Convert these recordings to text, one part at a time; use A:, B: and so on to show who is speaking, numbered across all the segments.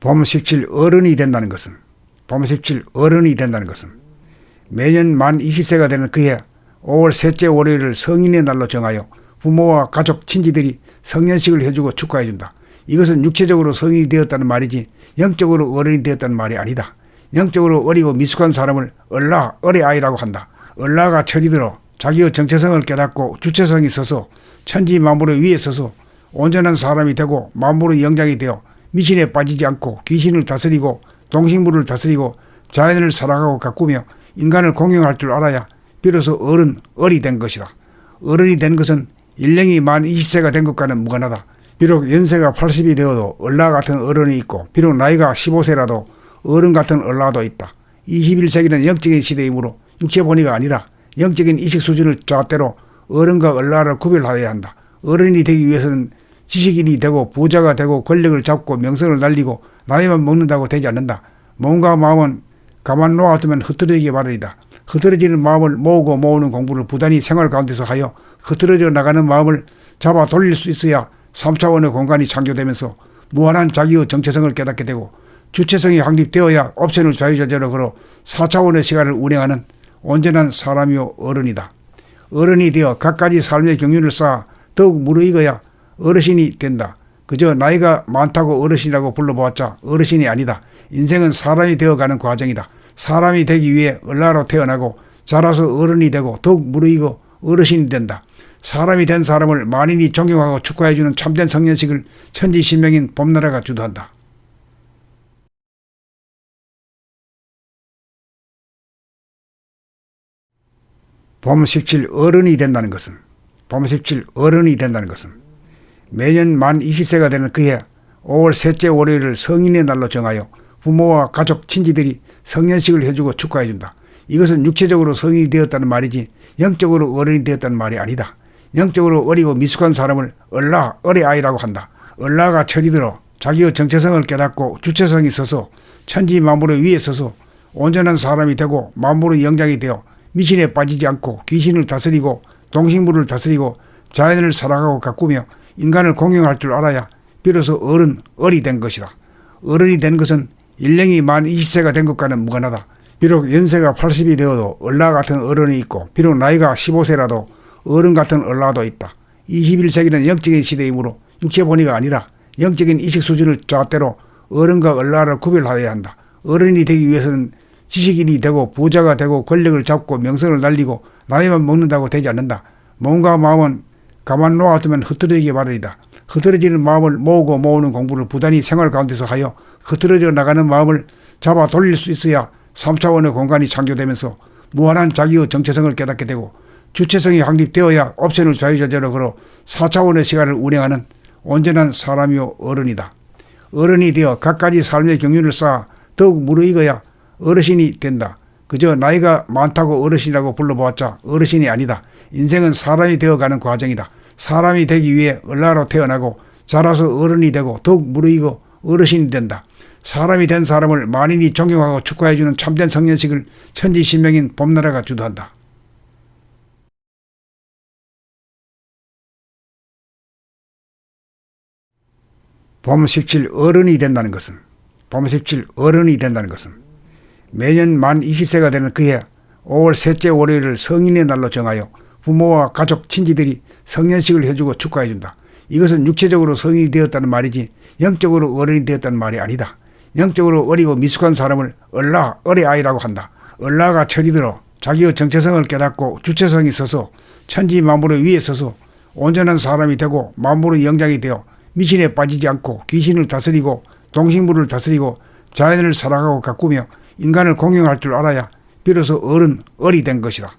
A: 봄 17 어른이 된다는 것은 봄 17 어른이 된다는 것은 매년 만 20세가 되는 그해 5월 셋째 월요일을 성인의 날로 정하여 부모와 가족, 친지들이 성년식을 해주고 축하해준다. 이것은 육체적으로 성인이 되었다는 말이지 영적으로 어른이 되었다는 말이 아니다. 영적으로 어리고 미숙한 사람을 얼라, 어레아이라고 한다. 얼라가 철이 들어 자기의 정체성을 깨닫고 주체성이 있어서 천지 만물의 위에 서서 온전한 사람이 되고 만물의 영장이 되어 미신에 빠지지 않고 귀신을 다스리고 동식물을 다스리고 자연을 사랑하고 가꾸며 인간을 공경할 줄 알아야 비로소 어른, 어리 된 것이다. 어른이 된 것은 일령이 만 20세가 된 것과는 무관하다. 비록 연세가 80이 되어도 얼라 같은 어른이 있고 비록 나이가 15세라도 어른 같은 얼라도 있다. 21세기는 영적인 시대이므로 육체 본의가 아니라 영적인 이식 수준을 잣대로 어른과 얼라를 구별하여야 한다. 어른이 되기 위해서는 지식인이 되고 부자가 되고 권력을 잡고 명성을 날리고 나이만 먹는다고 되지 않는다. 몸과 마음은 가만 놓아두면 흐트러지기 마련이다. 흐트러지는 마음을 모으고 모으는 공부를 부단히 생활 가운데서 하여 흐트러져 나가는 마음을 잡아 돌릴 수 있어야 3차원의 공간이 창조되면서 무한한 자기의 정체성을 깨닫게 되고 주체성이 확립되어야 옵션을 자유자재로 걸어 4차원의 시간을 운행하는 온전한 사람이요 어른이다. 어른이 되어 갖가지 삶의 경륜을 쌓아 더욱 무르익어야 어르신이 된다. 그저 나이가 많다고 어르신이라고 불러보았자 어르신이 아니다. 인생은 사람이 되어가는 과정이다. 사람이 되기 위해 얼라로 태어나고 자라서 어른이 되고 더욱 무르익어 어르신이 된다. 사람이 된 사람을 만인이 존경하고 축하해주는 참된 성년식을 천지신명인 봄나라가 주도한다. 봄 17 어른이 된다는 것은 봄 17 어른이 된다는 것은 매년 만 20세가 되는 그해 5월 셋째 월요일을 성인의 날로 정하여 부모와 가족, 친지들이 성년식을 해주고 축하해준다. 이것은 육체적으로 성인이 되었다는 말이지 영적으로 어른이 되었다는 말이 아니다. 영적으로 어리고 미숙한 사람을 얼라, 어레아이라고 한다. 얼라가 철이 들어 자기의 정체성을 깨닫고 주체성이 있어서 천지 만물의 위에 서서 온전한 사람이 되고 만물의 영장이 되어 미신에 빠지지 않고 귀신을 다스리고 동식물을 다스리고 자연을 사랑하고 가꾸며 인간을 공경할 줄 알아야 비로소 어른, 어리 된 것이다. 어른이 된 것은 일령이 만 20세가 된 것과는 무관하다. 비록 연세가 80이 되어도 얼라 같은 어른이 있고 비록 나이가 15세라도 어른 같은 얼라도 있다. 21세기는 영적인 시대이므로 육체 본의가 아니라 영적인 이식 수준을 잣대로 어른과 얼라를 구별하여야 한다. 어른이 되기 위해서는 지식인이 되고 부자가 되고 권력을 잡고 명성을 날리고 나이만 먹는다고 되지 않는다. 몸과 마음은 가만 놓아두면 흐트러지기 마련이다. 흐트러지는 마음을 모으고 모으는 공부를 부단히 생활 가운데서 하여 흐트러져 나가는 마음을 잡아 돌릴 수 있어야 3차원의 공간이 창조되면서 무한한 자기의 정체성을 깨닫게 되고 주체성이 확립되어야 옵션을 자유자재로 걸어 4차원의 시간을 운행하는 온전한 사람이요 어른이다. 어른이 되어 갖가지 삶의 경륜을 쌓아 더욱 무르익어야 어르신이 된다. 그저 나이가 많다고 어르신이라고 불러보았자 어르신이 아니다. 인생은 사람이 되어가는 과정이다. 사람이 되기 위해 얼라로 태어나고 자라서 어른이 되고 더욱 무르익어 어르신이 된다. 사람이 된 사람을 만인이 존경하고 축하해주는 참된 성년식을 천지신명인 봄나라가 주도한다. 봄 17 어른이 된다는 것은 봄 17 어른이 된다는 것은 매년 만 20세가 되는 그해 5월 셋째 월요일을 성인의 날로 정하여 부모와 가족, 친지들이 성년식을 해주고 축하해준다. 이것은 육체적으로 성인이 되었다는 말이지 영적으로 어른이 되었다는 말이 아니다. 영적으로 어리고 미숙한 사람을 얼라, 어레아이라고 한다. 얼라가 철이 들어 자기의 정체성을 깨닫고 주체성이 있어서 천지 만물의 위에 서서 온전한 사람이 되고 만물의 영장이 되어 미신에 빠지지 않고 귀신을 다스리고 동식물을 다스리고 자연을 사랑하고 가꾸며 인간을 공경할 줄 알아야 비로소 어른, 어리 된 것이다.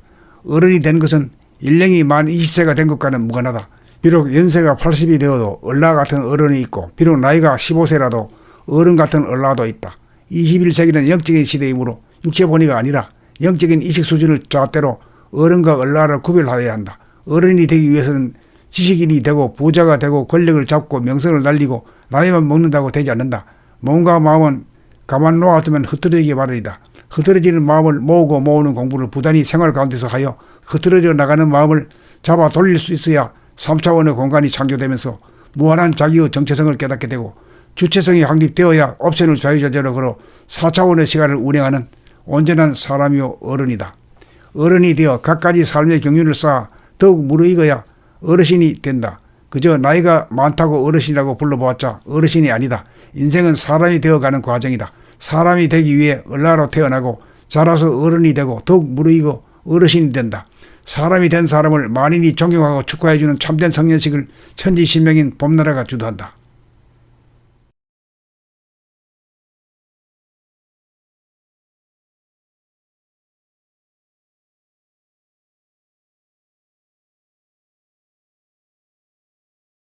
A: 어른이 된 것은 일령이 만 20세가 된 것과는 무관하다. 비록 연세가 80이 되어도 얼라 같은 어른이 있고 비록 나이가 15세라도 어른 같은 얼라도 있다. 21세기는 영적인 시대이므로 육체 본의가 아니라 영적인 이식 수준을 잣대로 어른과 얼라를 구별하여야 한다. 어른이 되기 위해서는 지식인이 되고 부자가 되고 권력을 잡고 명성을 날리고 나이만 먹는다고 되지 않는다. 몸과 마음은 가만 놓아두면 흐트러지기 마련이다. 흐트러지는 마음을 모으고 모으는 공부를 부단히 생활 가운데서 하여 흐트러져 나가는 마음을 잡아 돌릴 수 있어야 3차원의 공간이 창조되면서 무한한 자기의 정체성을 깨닫게 되고 주체성이 확립되어야 옵션을 좌유자재로 걸어 4차원의 시간을 운행하는 온전한 사람이요 어른이다. 어른이 되어 갖가지 삶의 경륜을 쌓아 더욱 무르익어야 어르신이 된다. 그저 나이가 많다고 어르신이라고 불러보았자 어르신이 아니다. 인생은 사람이 되어가는 과정이다. 사람이 되기 위해 얼라로 태어나고 자라서 어른이 되고 더욱 무르익어 어르신이 된다. 사람이 된 사람을 만인이 존경하고 축하해주는 참된 성년식을 천지신명인 봄나라가 주도한다.